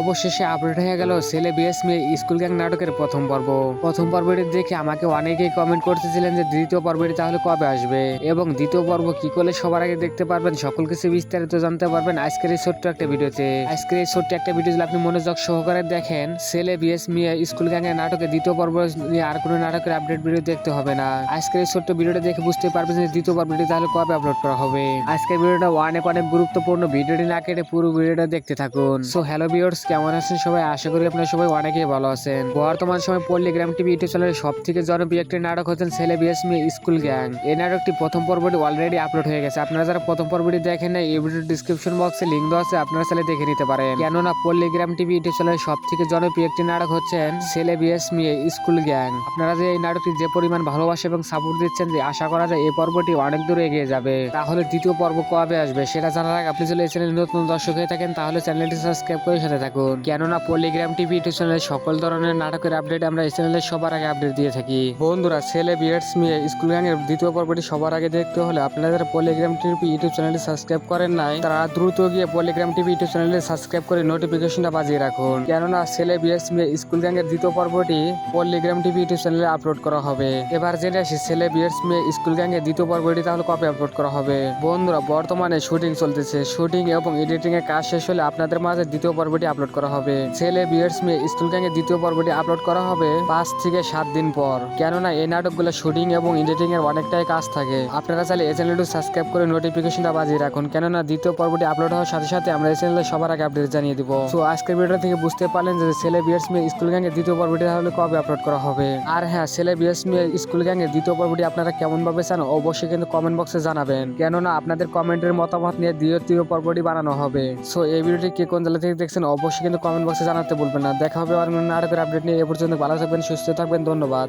অবশেষে আপডেট হয়ে গেল ছেলে বিএস মেয়ে স্কুল গ্যাং নাটকের প্রথম পর্ব। প্রথম পর্বটি দেখে আমাকে অনেকেই কমেন্ট করতেছিলেন যে দ্বিতীয় পর্বটি তাহলে কবে আসবে? এবং দ্বিতীয় পর্ব কি করলে সবার আগে দেখতে পারবেন সকল কিছু বিস্তারিত জানতে পারবেন আজকের এই ছোট্ট একটা ভিডিওতে। আজকের এই ছোট্ট একটা ভিডিও যদি আপনি মনোযোগ সহকারে দেখেন, ছেলে বিএস মেয়ে স্কুল গ্যাং এর নাটকে দ্বিতীয় পর্ব নিয়ে আর কোনো নাটকের আপডেট ভিডিও দেখতে হবে না। আজকের এই ছোট্ট ভিডিওটা দেখে বুঝতে পারবেন যে দ্বিতীয় পর্বটি তাহলে কবে আপলোড করা হবে। আজকের ভিডিওটা অনেক অনেক গুরুত্বপূর্ণ। ভিডিওটি না কেটে পুরো ভিডিওটা দেখতে থাকুন। সো হ্যালো ভিউয়ার্স কেমন আছেন সবাই? আশা করি আপনারা সবাই অনেকেই ভালো আছেন। বর্তমান সময় পল্লিগ্রাম টিভি ইউটিউব চ্যানেলের সব থেকে জনপ্রিয় একটি নাটক হচ্ছেন ছেলে বিএস স্কুল গ্যাং। এই নাটকটি প্রথম পর্বটি অলরেডি আপলোড হয়ে গেছে। আপনারা যারা প্রথম পর্বটি দেখেন না এই ভিডিও ডিসক্রিপশন বক্সে লিঙ্ক দেওয়া আছে, আপনারা চাইলে দেখে নিতে পারেন। কেননা পল্লিগ্রাম টিভি ইউটিউব চ্যানেলের সব থেকে জনপ্রিয় একটি নাটক হচ্ছেন ছেলে বিএস স্কুল গ্যাং। আপনারা যে এই নাটকটি যে পরিমাণ ভালোবাসা এবং সাপোর্ট দিচ্ছেন যে আশা করা যায় এই পর্বটি অনেক দূর এগিয়ে যাবে। তাহলে দ্বিতীয় পর্ব কবে আসবে সেটা জানার আগে আপনি যদি এই চ্যানেলে নতুন দর্শক হয়ে থাকেন, তাহলে চ্যানেলটি সাবস্ক্রাইব করে সাথে থাকুন। কেননা পলিগ্রাম টিভি ইউটিউব চ্যানেলে সকল ধরনের নাটকের আপডেট আমরা এই চ্যানেলে সবার আগে আপডেট দিয়ে থাকি। বন্ধুরা, ছেলে বিএডস মেয়ে স্কুল গ্যাংয়ের দ্বিতীয় পর্বটি সবার আগে দেখতে হলে আপনাদের পলিগ্রাম টিভি ইউটিউব চ্যানেলটি সাবস্ক্রাইব করেন নাই, তারা দ্রুত গিয়ে পলিগ্রাম টিভি ইউটিউব চ্যানেলে সাবস্ক্রাইব করে নোটিফিকেশনটা বাজিয়ে রাখুন। কেননা, ছেলে বিএস মেয়ে স্কুল গ্যাংয়ের দ্বিতীয় পর্বটি পল্লিগ্রাম টিভি ইউটিউব চ্যানেলে আপলোড করা হবে। এবার জেনে আসি, ছেলে বিএস মেয়ে স্কুল গ্যাংয়ের দ্বিতীয় পর্বটি তাহলে কবে আপলোড করা হবে? বন্ধুরা, বর্তমানে শুটিং চলতেছে। শুটিং এবং এডিটিং এর কাজ শেষ হলে আপনাদের মাঝে দ্বিতীয় পর্বটি আপলোড করা হবে। ছেলে, বিয়ার্স, মেয়ে, স্কুল গ্যাংয়ের দ্বিতীয় পর্বটি আপলোড করা হবে পাঁচ থেকে সাত দিন পর। কেননা, এই নাটকগুলো শুটিং এবং এডিটিং এর অনেকটাই কাজ থাকে। আপনারা চাইলে এই চ্যানেলটি সাবস্ক্রাইব করে নোটিফিকেশনটা বাজিয়ে রাখুন। কেননা, দ্বিতীয় পর্বটি আপলোড হওয়ার সাথে সাথে আমরা এই চ্যানেলে সবার আগে আপডেট জানিয়ে দিব। তো আজকের ভিডিও থেকে বুঝতে পারলেন যে ছেলে, বিয়ার্স, মেয়ে, স্কুল গ্যাংয়ের দ্বিতীয় পর্বটি তাহলে কবে আপলোড করা হবে। আর হ্যাঁ ছেলে, বিয়ার্স, মেয়ে, স্কুল গ্যাংয়ের দ্বিতীয় পর্বটি আপনারা কেমন ভাবে চান অবশ্যই কিন্তু কমেন্ট বক্সে জানাবেন। কেননা, আপনাদের কমেন্টের মতামত নিয়ে দ্বিতীয় পর্বটি বানানো হবে। সো এই ভিডিওটি কে কোন জেলা থেকে দেখছেন অবশ্যই কিন্তু কমেন্ট বক্সে জানাতে বলবেন না। দেখা হবে আর নাটকের আপডেট নিয়ে। এ পর্যন্ত ভালো থাকবেন, সুস্থ থাকবেন, ধন্যবাদ।